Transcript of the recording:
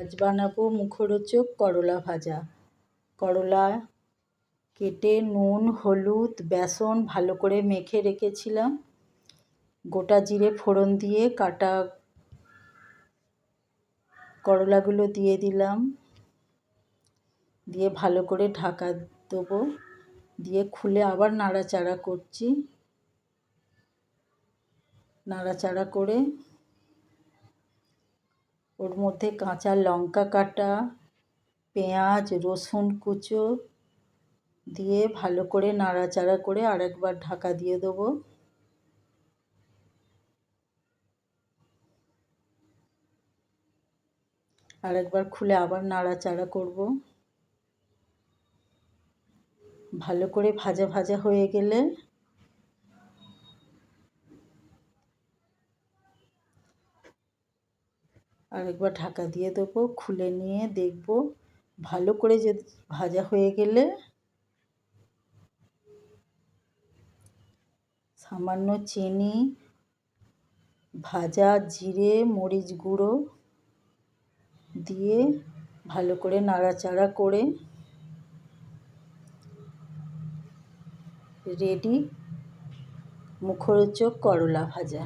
আজ বানাবো মুখরোচক করলা ভাজা। করলা কেটে নুন, হলুদ, বেসন ভালো করে মেখে রেখেছিলাম। গোটা জিরে ফোড়ন দিয়ে কাটা করলাগুলো দিয়ে দিলাম। দিয়ে ভালো করে ঢাকা দেবো। দিয়ে খুলে আবার নাড়াচাড়া করছি। নাড়াচাড়া করে ওর মধ্যে কাঁচা লঙ্কা কাটা, পেঁয়াজ, রসুন কুচো দিয়ে ভালো করে নাড়াচাড়া করে আরেকবার ঢাকা দিয়ে দেবো। আরেকবার খুলে আবার নাড়াচাড়া করব। ভালো করে ভাজা ভাজা হয়ে গেলে আরেকবার ঢাকা দিয়ে দেবো, খুলে নিয়ে দেখব। ভালো করে যদি ভাজা হয়ে গেলে সামান্য চিনি, ভাজা জিরে, মরিচ গুঁড়ো দিয়ে ভালো করে নাড়াচাড়া করে রেডি মুখরোচক করলা ভাজা।